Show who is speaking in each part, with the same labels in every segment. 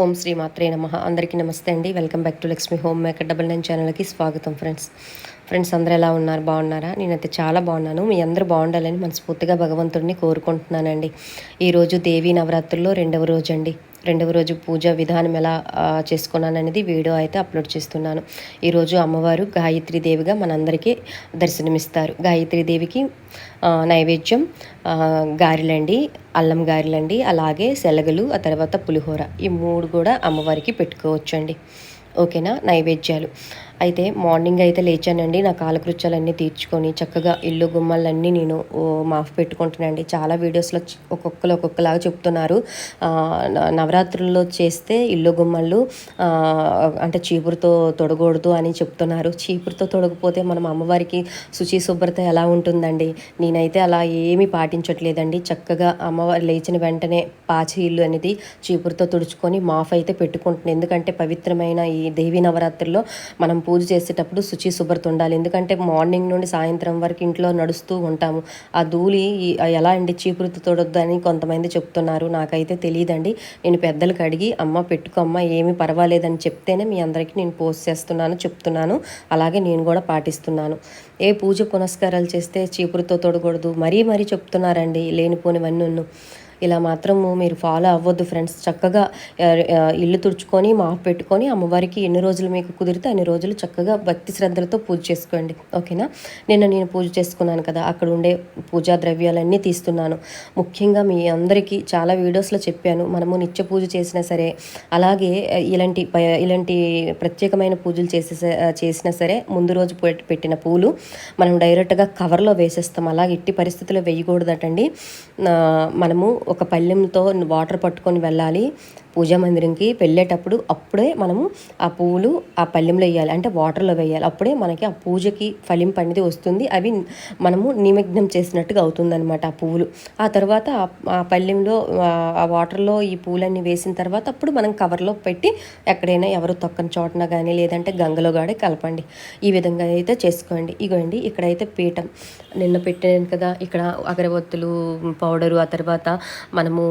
Speaker 1: ఓం శ్రీ మాత్రే నమ. అందరికీ నమస్తే అండి. Welcome back to Lakshmi homemaker double nine ఛానల్కి స్వాగతం ఫ్రెండ్స్ ఫ్రెండ్స్ అందరూ ఎలా ఉన్నారు? బాగున్నారా? నేనైతే చాలా బాగున్నాను. మీ అందరూ బాగుండాలని మనస్ఫూర్తిగా భగవంతుడిని కోరుకుంటున్నానండి. ఈరోజు దేవీ నవరాత్రుల్లో రెండవ రోజు అండి రెండవ రోజు పూజ విధానం ఎలా చేసుకున్నాను అనేది వీడియో అయితే అప్లోడ్ చేస్తున్నాను. ఈరోజు అమ్మవారు గాయత్రి దేవిగా మనందరికీ దర్శనమిస్తారు. గాయత్రి దేవికి నైవేద్యం గారెలండి అల్లం గారెలండి అలాగే శలగలు ఆ తర్వాత పులిహోర. ఈ మూడు కూడా అమ్మవారికి పెట్టుకోవచ్చండి. ఓకేనా? నైవేద్యాలు. అయితే మార్నింగ్ అయితే లేచానండి. నా కాలకృత్యాలన్నీ తీర్చుకొని చక్కగా ఇల్లు గుమ్మలన్నీ నేను మాఫ్ పెట్టుకుంటున్నానండి. చాలా వీడియోస్లో ఒక్కొక్కరు ఒక్కొక్కలాగా చెప్తున్నారు. నవరాత్రుల్లో చేస్తే ఇల్లు గుమ్మలు అంటే చీపురుతో తొడగూడదు అని చెప్తున్నారు. చీపురుతో తొడగపోతే మనం అమ్మవారికి శుచి శుభ్రత ఎలా ఉంటుందండి? నేనైతే అలా ఏమీ పాటించట్లేదండి. చక్కగా అమ్మవారు లేచిన వెంటనే పాచి ఇల్లు అనేది చీపురుతో తుడుచుకొని మాఫ్ అయితే పెట్టుకుంటున్నాను. ఎందుకంటే పవిత్రమైన ఈ దేవీ నవరాత్రుల్లో మనం పూజ చేసేటప్పుడు శుచి శుభ్రత ఉండాలి. ఎందుకంటే మార్నింగ్ నుండి సాయంత్రం వరకు ఇంట్లో నడుస్తూ ఉంటాము. ఆ ధూళి ఎలా అండి చీపురుతు తొడొద్దు అని కొంతమంది చెప్తున్నారు. నాకైతే తెలియదండి నేను పెద్దలకు అడిగి అమ్మ పెట్టుకో అమ్మ ఏమి పర్వాలేదని చెప్తేనే మీ అందరికీ నేను పోస్ట్ చేస్తున్నాను చెప్తున్నాను. అలాగే నేను కూడా పాటిస్తున్నాను. ఏ పూజ పునస్కారాలు చేస్తే చీపురుతో తొడకూడదు? మరీ మరీ చెప్తున్నారండి లేనిపోనివన్నీ. ఇలా మాత్రము మీరు ఫాలో అవ్వద్దు ఫ్రెండ్స్ చక్కగా ఇల్లు తుడుచుకొని మాఫ్ పెట్టుకొని అమ్మవారికి ఎన్ని రోజులు మీకు కుదిరితే అన్ని రోజులు చక్కగా భక్తి శ్రద్ధలతో పూజ చేసుకోండి. ఓకేనా నిన్న నేను పూజ చేసుకున్నాను కదా అక్కడ ఉండే పూజా ద్రవ్యాలన్నీ తీస్తున్నాను. ముఖ్యంగా మీ అందరికీ చాలా వీడియోస్లో చెప్పాను మనము నిత్య పూజ చేసినా సరే అలాగే ఇలాంటి ఇలాంటి ప్రత్యేకమైన పూజలు చేసే చేసినా సరే ముందు రోజు పెట్టిన పూలు మనం డైరెక్ట్గా కవర్లో వేసేస్తాం. అలాగే ఇట్టి పరిస్థితుల్లో వేయకూడదటండి. మనము ఒక పళ్ళెంతో వాటర్ పట్టుకొని వెళ్ళాలి. పూజా మందిరంకి వెళ్ళేటప్పుడు అప్పుడే మనము ఆ పువ్వులు ఆ పళ్ళెంలో వేయాలి. అంటే వాటర్లో వేయాలి. అప్పుడే మనకి ఆ పూజకి ఫలింపు అనేది వస్తుంది. అవి మనము నిమగ్నం చేసినట్టుగా అవుతుందన్నమాట ఆ పువ్వులు ఆ తర్వాత ఆ పళ్ళెంలో ఆ వాటర్లో ఈ పూలన్నీ వేసిన తర్వాత అప్పుడు మనం కవర్లో పెట్టి ఎక్కడైనా ఎవరు తొక్కని చోటన కానీ లేదంటే గంగలో గాడే కలపండి. ఈ విధంగా అయితే చేసుకోండి. ఇగోండి ఇక్కడైతే పీఠం. నిన్న పెట్టాను కదా ఇక్కడ అగరబత్తులు పౌడరు ఆ తర్వాత మనము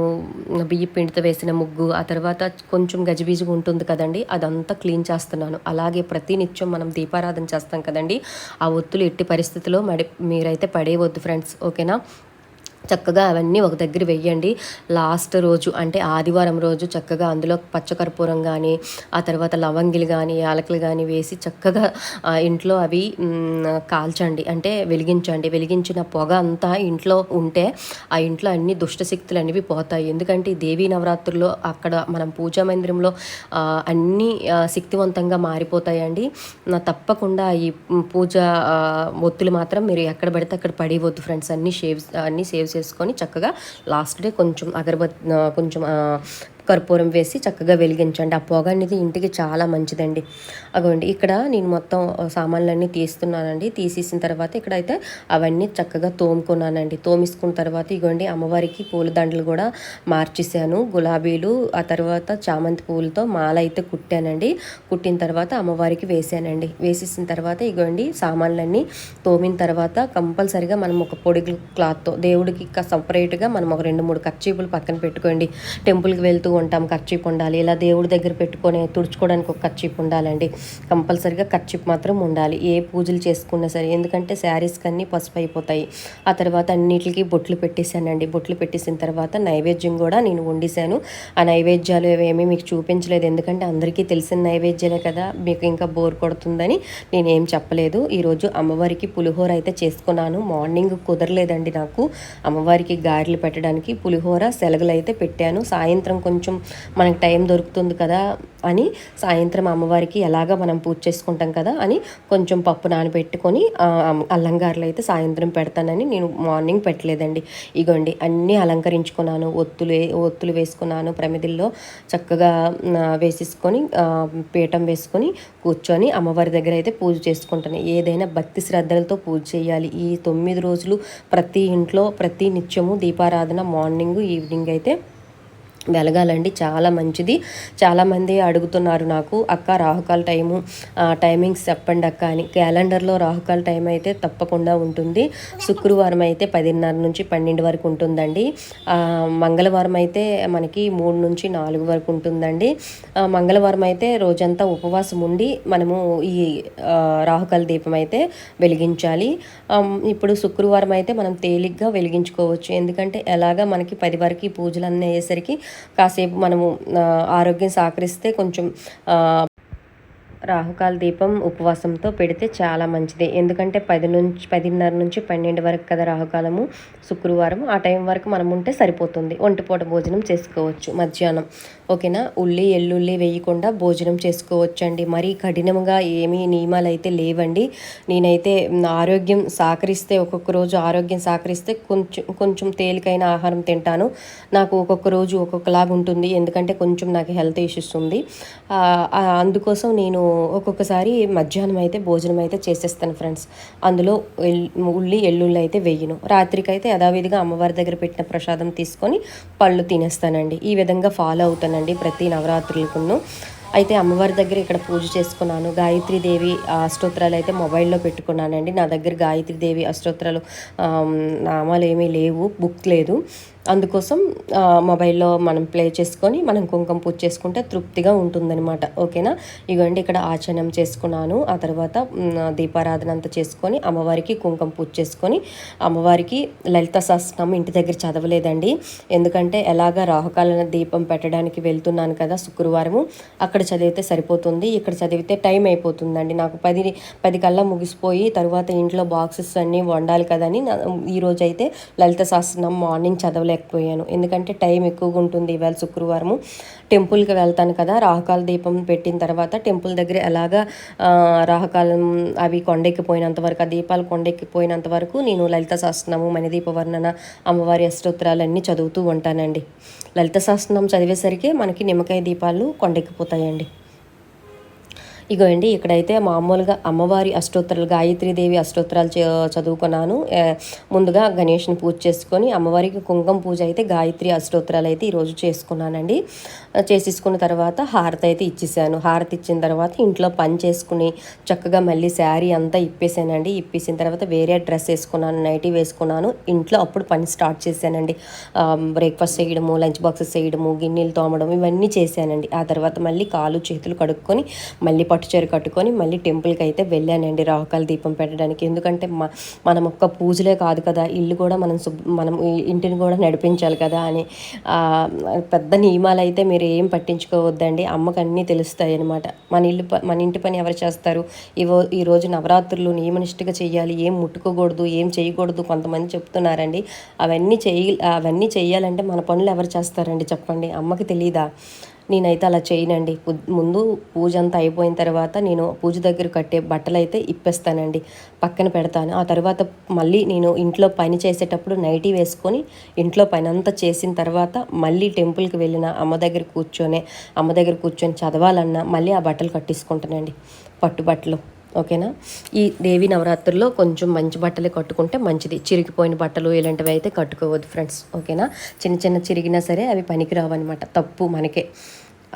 Speaker 1: బియ్య పిండితో వేసిన ముగ్గు ఆ తర్వాత తర్వాత కొంచెం గజిబిజిగా ఉంటుంది కదండి అదంతా క్లీన్ చేస్తున్నాను. అలాగే ప్రతి నిత్యం మనం దీపారాధన చేస్తాం కదండి ఆ ఒత్తులు ఎట్టి పరిస్థితిలో మడి మీరైతే పడేయవద్దు ఫ్రెండ్స్ ఓకేనా? చక్కగా అవన్నీ ఒక దగ్గర వెయ్యండి. లాస్ట్ రోజు అంటే ఆదివారం రోజు చక్కగా అందులో పచ్చకర్పూరం కానీ ఆ తర్వాత లవంగిలు కానీ యాలకులు కానీ వేసి చక్కగా ఇంట్లో అవి కాల్చండి. అంటే వెలిగించండి. వెలిగించిన పొగ అంతా ఇంట్లో ఉంటే ఆ ఇంట్లో అన్ని దుష్టశక్తులు అనేవి పోతాయి. ఎందుకంటే దేవీ నవరాత్రుల్లో అక్కడ మనం పూజా మందిరంలో అన్నీ శక్తివంతంగా మారిపోతాయండి. తప్పకుండా ఈ పూజ ఒత్తులు మాత్రం మీరు ఎక్కడ పడితే అక్కడ పడేయవద్దు ఫ్రెండ్స్. అన్ని షేవ్స్ అన్ని సేవ్స్ చేసుకొని చక్కగా లాస్ట్ డే కొంచెం అగరబత్ కొంచెం కర్పూరం వేసి చక్కగా వెలిగించండి. ఆ పొగ అనేది ఇంటికి చాలా మంచిదండి. అగోండి ఇక్కడ నేను మొత్తం సామాన్లన్నీ తీస్తున్నానండి. తీసేసిన తర్వాత ఇక్కడైతే అవన్నీ చక్కగా తోముకున్నానండి. తోమిసుకున్న తర్వాత ఇగోండి అమ్మవారికి పూల దండలు కూడా మార్చేసాను గులాబీలు ఆ తర్వాత చామంతి పూలతో మాల అయితే కుట్టానండి. కుట్టిన తర్వాత అమ్మవారికి వేసానండి. వేసేసిన తర్వాత ఇగోండి సామాన్లన్నీ తోమిన తర్వాత కంపల్సరిగా మనం ఒక పొడి క్లాత్తో దేవుడికి సపరేట్గా మనం ఒక రెండు మూడు కర్చీపులు పక్కన పెట్టుకోండి. టెంపుల్కి వెళ్తూ ఉంటాం ఖర్చీప్ ఉండాలి. ఇలా దేవుడి దగ్గర పెట్టుకొని తుడుచుకోవడానికి ఒక ఖర్చీప్ ఉండాలండి. కంపల్సరిగా ఖర్చీప్ మాత్రం ఉండాలి. ఏ పూజలు చేసుకున్నా సరే ఎందుకంటే శారీస్ కన్నీ పసుపు అయిపోతాయి. ఆ తర్వాత అన్నిటికి బొట్లు పెట్టేశానండి. బొట్లు పెట్టేసిన తర్వాత నైవేద్యం కూడా నేను వండిశాను. ఆ నైవేద్యాలు ఏమీ మీకు చూపించలేదు. ఎందుకంటే అందరికీ తెలిసిన నైవేద్యాలే కదా మీకు ఇంకా బోర్ కొడుతుందని నేనేం చెప్పలేదు. ఈరోజు అమ్మవారికి పులిహోర అయితే చేసుకున్నాను. మార్నింగ్ కుదరలేదండి నాకు. అమ్మవారికి గారెలు పెట్టడానికి పులిహోర సెలగలు అయితే పెట్టాను. సాయంత్రం కొంచెం కొంచెం మనకి టైం దొరుకుతుంది కదా అని సాయంత్రం అమ్మవారికి ఎలాగ మనం పూజ చేసుకుంటాం కదా అని కొంచెం పప్పు నానబెట్టుకొని అల్లంగారులు అయితే సాయంత్రం పెడతానని నేను మార్నింగ్ పెట్టలేదండి. ఇగోండి అన్నీ అలంకరించుకున్నాను. ఒత్తులు ఒత్తులు వేసుకున్నాను. ప్రమిదిల్లో చక్కగా వేసేసుకొని పీఠం వేసుకొని కూర్చొని అమ్మవారి దగ్గర అయితే పూజ చేసుకుంటాను. ఏదైనా భక్తి శ్రద్ధలతో పూజ చేయాలి. ఈ తొమ్మిది రోజులు ప్రతి ఇంట్లో ప్రతి నిత్యము దీపారాధన మార్నింగ్ ఈవినింగ్ అయితే వెలగాలండి. చాలా మంచిది. చాలామంది అడుగుతున్నారు నాకు అక్క రాహుకాల టైము టైమింగ్స్ చెప్పండి అక్క అని. క్యాలెండర్లో రాహుకాల టైం అయితే తప్పకుండా ఉంటుంది. శుక్రవారం అయితే పదిన్నర నుంచి పన్నెండు వరకు ఉంటుందండి. మంగళవారం అయితే మనకి మూడు నుంచి నాలుగు వరకు ఉంటుందండి. మంగళవారం అయితే రోజంతా ఉపవాసం ఉండి మనము ఈ రాహుకాల దీపం అయితే వెలిగించాలి. ఇప్పుడు శుక్రవారం అయితే మనం తేలిగ్గా వెలిగించుకోవచ్చు. ఎందుకంటే ఎలాగా మనకి పది వరకు పూజలు అన్నీ అయ్యేసరికి కాసేపు మనము ఆరోగ్యం సహకరిస్తే కొంచెం రాహుకాల దీపం ఉపవాసంతో పెడితే చాలా మంచిది. ఎందుకంటే పది నుంచి పదిన్నర నుంచి పన్నెండు వరకు కదా రాహుకాలము శుక్రవారం ఆ టైం వరకు మనం ఉంటే సరిపోతుంది. ఒంటిపూట భోజనం చేసుకోవచ్చు మధ్యాహ్నం. ఓకేనా? ఉల్లి ఎల్లుల్లి వేయకుండా భోజనం చేసుకోవచ్చు అండి మరీ కఠినంగా ఏమీ నియమాలు అయితే లేవండి. నేనైతే ఆరోగ్యం సహకరిస్తే ఒక్కొక్క రోజు ఆరోగ్యం సహకరిస్తే కొంచెం కొంచెం తేలికైన ఆహారం తింటాను. నాకు ఒక్కొక్క రోజు ఒక్కొక్కలాగా ఉంటుంది ఎందుకంటే కొంచెం నాకు హెల్త్ ఇష్యూస్ ఉంది. అందుకోసం నేను ఒక్కొక్కసారి మధ్యాహ్నం అయితే భోజనం అయితే చేసేస్తాను ఫ్రెండ్స్ అందులో ఉల్లి ఎల్లుల్లి అయితే వెయ్యను రాత్రికి అయితే యథావిధిగా అమ్మవారి దగ్గర పెట్టిన ప్రసాదం తీసుకొని పళ్ళు తినేస్తానండి. ఈ విధంగా ఫాలో అవుతానండి ప్రతి నవరాత్రులకును. అయితే అమ్మవారి దగ్గర ఇక్కడ పూజ చేసుకున్నాను. దేవి అష్టోత్తరాలు అయితే మొబైల్లో పెట్టుకున్నానండి. నా దగ్గర దేవి అష్టోత్తరాలు నామాలు ఏమీ లేవు బుక్ లేదు. అందుకోసం మొబైల్లో మనం ప్లే చేసుకొని మనం కుంకుమ పూజ చేసుకుంటే తృప్తిగా ఉంటుందన్నమాట. ఓకేనా? ఇగోండి ఇక్కడ ఆచరణం చేసుకున్నాను. ఆ తర్వాత దీపారాధన అంతా చేసుకొని అమ్మవారికి కుంకుమ పూజ చేసుకొని అమ్మవారికి లలిత శాస్త్రం ఇంటి దగ్గర చదవలేదండి. ఎందుకంటే ఎలాగ రాహుకాల దీపం పెట్టడానికి వెళ్తున్నాను కదా శుక్రవారము అక్కడ చదివితే సరిపోతుంది. ఇక్కడ చదివితే టైం అయిపోతుందండి. నాకు పది పది కల్లా ముగిసిపోయి తర్వాత ఇంట్లో బాక్సెస్ అన్నీ వండాలి కదని ఈరోజు అయితే లలిత శాస్త్రం మార్నింగ్ చదవలేదు లేకపోయాను ఎందుకంటే టైం ఎక్కువగా ఉంటుంది ఇవాళ శుక్రవారము. టెంపుల్కి వెళ్తాను కదా రాహకాల దీపం పెట్టిన తర్వాత టెంపుల్ దగ్గర ఎలాగా రాహకాలం అవి కొండెక్కిపోయినంత వరకు ఆ దీపాలు కొండెక్కిపోయినంత వరకు నేను లలిత శాస్త్రము మణిదీప వర్ణన అమ్మవారి అష్టోత్తరాలన్నీ చదువుతూ ఉంటానండి. లలిత శాస్త్రం చదివేసరికి మనకి నిమ్మకాయ దీపాలు కొండెక్కిపోతాయండి. ఇగోండి ఇక్కడైతే మామూలుగా అమ్మవారి అష్టోత్తరాలు గాయత్రీదేవి అష్టోత్తరాలు చదువుకున్నాను. ముందుగా గణేష్ని పూజ చేసుకొని అమ్మవారికి కుంకుమ పూజ అయితే గాయత్రి అష్టోత్తరాలు అయితే ఈరోజు చేసుకున్నానండి. చేసేసుకున్న తర్వాత హారతి అయితే ఇచ్చేసాను. హారతి ఇచ్చిన తర్వాత ఇంట్లో పని చేసుకుని చక్కగా మళ్ళీ శారీ అంతా ఇప్పేసానండి. ఇప్పేసిన తర్వాత వేరే డ్రెస్ వేసుకున్నాను నైటీ వేసుకున్నాను. ఇంట్లో అప్పుడు పని స్టార్ట్ చేశానండి. బ్రేక్ఫాస్ట్ చేయడము లంచ్ బాక్సెస్ చేయడము గిన్నెలు తోమడం ఇవన్నీ చేశానండి. ఆ తర్వాత మళ్ళీ కాలు చేతులు కడుక్కొని మళ్ళీ పట్టు చీర కట్టుకొని మళ్ళీ టెంపుల్కి అయితే వెళ్ళానండి. రాహకాల దీపం పెట్టడానికి. ఎందుకంటే మనం ఒక్క పూజలే కాదు కదా ఇల్లు కూడా మనం మనం ఇంటిని కూడా నడిపించాలి కదా అని పెద్ద నియమాలు అయితే మీరు ఏం పట్టించుకోవద్దండి. అమ్మకు అన్నీ తెలుస్తాయి అనమాట మన ఇల్లు మన ఇంటి పని ఎవరు చేస్తారు? ఇవో ఈరోజు నవరాత్రులు నియమనిష్టగా చేయాలి ఏం ముట్టుకోకూడదు ఏం చేయకూడదు కొంతమంది చెప్తున్నారండి. అవన్నీ చేయ అవన్నీ చేయాలంటే మన పనులు ఎవరు చేస్తారండి చెప్పండి? అమ్మకి తెలీదా? నేనైతే అలా చేయనండి. ముందు పూజ అంతా అయిపోయిన తర్వాత నేను పూజ దగ్గర కట్టే బట్టలు అయితే ఇప్పేస్తానండి. పక్కన పెడతాను. ఆ తర్వాత మళ్ళీ నేను ఇంట్లో పని చేసేటప్పుడు నైటీ వేసుకొని ఇంట్లో పని అంతా చేసిన తర్వాత మళ్ళీ టెంపుల్కి వెళ్ళిన అమ్మ దగ్గర కూర్చొని అమ్మ దగ్గర కూర్చొని చదవాలన్నా మళ్ళీ ఆ బట్టలు కట్టేసుకుంటానండి. పట్టుబట్టలు ఓకేనా? ఈ దేవి నవరాత్రుల్లో కొంచెం మంచి బట్టలే కట్టుకుంటే మంచిది. చిరిగిపోయిన బట్టలు ఇలాంటివి అయితే కట్టుకోవద్దు ఫ్రెండ్స్. ఓకేనా? చిన్న చిన్న చిరిగినా సరే అవి పనికిరావన్నమాట. తప్పు మనకే.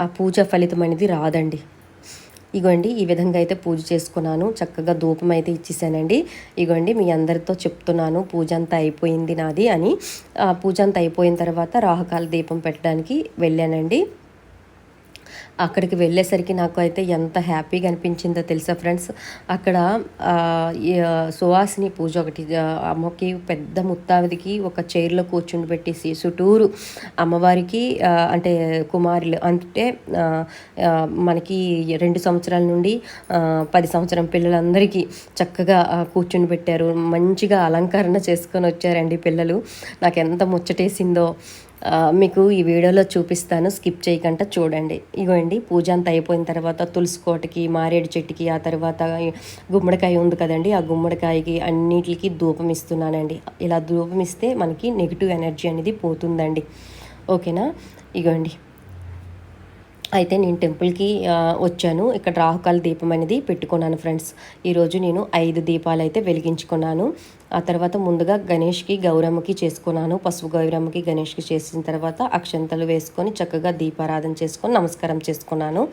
Speaker 1: ఆ పూజ ఫలితం అనేది రాదండి. ఇగోండి ఈ విధంగా అయితే పూజ చేసుకున్నాను. చక్కగా ధూపం అయితే ఇచ్చేసానండి. ఇగోండి మీ అందరితో చెప్తున్నాను పూజ అంతా అయిపోయింది నాది అని. పూజ అంతా అయిపోయిన తర్వాత రాహకాల దీపం పెట్టడానికి వెళ్ళానండి. అక్కడికి వెళ్ళేసరికి నాకు అయితే ఎంత హ్యాపీగా అనిపించిందో తెలుసా ఫ్రెండ్స్? అక్కడ సువాసిని పూజ ఒకటి అమ్మకి పెద్ద ముత్తావిదికి ఒక చైర్లో కూర్చుని పెట్టేసి చుట్టూరు అమ్మవారికి అంటే కుమారులు అంటే మనకి రెండు సంవత్సరాల నుండి పది సంవత్సరం పిల్లలందరికీ చక్కగా కూర్చుని పెట్టారు. మంచిగా అలంకరణ చేసుకొని వచ్చారండి పిల్లలు. నాకు ఎంత ముచ్చటేసిందో. మీకు ఈ వీడియోలో చూపిస్తాను. స్కిప్ చేయకుండా చూడండి. ఇగోండి పూజ అంతా అయిపోయిన తర్వాత తులసి కోటకి మారేడు చెట్టుకి ఆ తర్వాత గుమ్మడికాయ ఉంది కదండి ఆ గుమ్మడికాయకి అన్నిటికి ధూపం ఇస్తున్నానండి. ఇలా ధూపం ఇస్తే మనకి నెగిటివ్ ఎనర్జీ అనేది పోతుందండి. ఓకేనా? ఇగోండి. అయితే నేను టెంపుల్కి వచ్చాను. ఇక్కడ రాహుకాల దీపం అనేది పెట్టుకున్నాను ఫ్రెండ్స్. ఈరోజు నేను ఐదు దీపాలు అయితే వెలిగించుకున్నాను. ఆ తర్వాత ముందుగా గణేష్కి గౌరమ్మకి చేసుకున్నాను. పసుపు గౌరమ్మకి గణేష్కి చేసిన తర్వాత అక్షంతలు వేసుకొని చక్కగా దీపారాధన చేసుకొని నమస్కారం చేసుకున్నాను.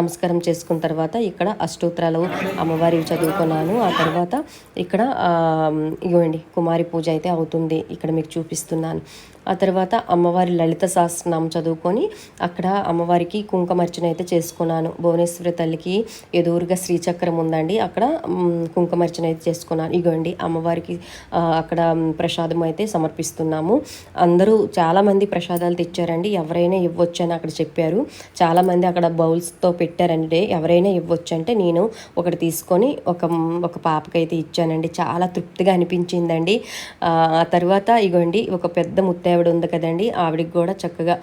Speaker 1: నమస్కారం చేసుకున్న తర్వాత ఇక్కడ అష్టోత్తరాలు అమ్మవారి చదువుకున్నాను. ఆ తర్వాత ఇక్కడ ఇవ్వండి కుమారి పూజ అయితే అవుతుంది. ఇక్కడ మీకు చూపిస్తున్నాను. ఆ తర్వాత అమ్మవారి లలిత సహస్రనామం చదువుకొని అక్కడ అమ్మవారికి కుంకుమర్చన అయితే చేసుకున్నాను. భువనేశ్వరి తల్లికి ఎదురుగా శ్రీచక్రం ఉందండి. అక్కడ మ్, కుంకుమర్చన అయితే చేసుకున్నాను. ఇగోండి అమ్మవారికి అక్కడ ప్రసాదం అయితే సమర్పిస్తున్నాము. అందరూ చాలామంది ప్రసాదాలు తెచ్చారండి. ఎవరైనా ఇవ్వచ్చు అని అక్కడ చెప్పారు. చాలామంది అక్కడ బౌల్స్తో పెట్టారండి. ఎవరైనా ఇవ్వచ్చు అంటే నేను ఒకటి తీసుకొని ఒక ఒక పాపకైతే ఇచ్చానండి. చాలా తృప్తిగా అనిపించిందండి. ఆ తర్వాత ఇగోండి ఒక పెద్ద ఆవిడ ఉంది కదండి. ఆవిడకి కూడా చక్కగా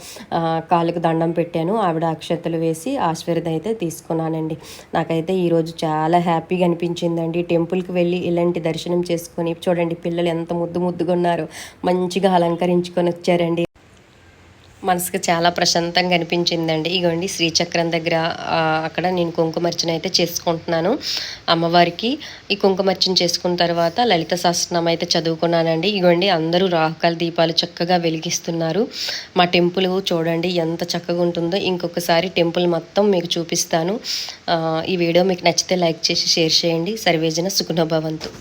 Speaker 1: కాళ్ళకు దండం పెట్టాను. ఆవిడ అక్షతలు వేసి ఆశీర్వదం అయితే తీసుకున్నానండి. నాకైతే ఈరోజు చాలా హ్యాపీగా అనిపించిందండి. టెంపుల్కి వెళ్ళి ఇలాంటి దర్శనం చేసుకొని చూడండి పిల్లలు ఎంత ముద్దు ముద్దుగా ఉన్నారో మంచిగా అలంకరించుకొని వచ్చారండి. మనసుకు చాలా ప్రశాంతంగా అనిపించిందండి. ఇగోండి శ్రీచక్రం దగ్గర అక్కడ నేను కుంకుమర్చన అయితే చేసుకుంటున్నాను. అమ్మవారికి ఈ కుంకుమర్చన చేసుకున్న తర్వాత లలిత శాస్త్రం అయితే చదువుకున్నానండి. ఇగోండి అందరూ రాహుకాల దీపాలు చక్కగా వెలిగిస్తున్నారు. మా టెంపుల్ చూడండి ఎంత చక్కగా ఉంటుందో. ఇంకొకసారి టెంపుల్ మొత్తం మీకు చూపిస్తాను. ఈ వీడియో మీకు నచ్చితే లైక్ చేసి షేర్ చేయండి. సర్వేజన సుగుణభవంతు.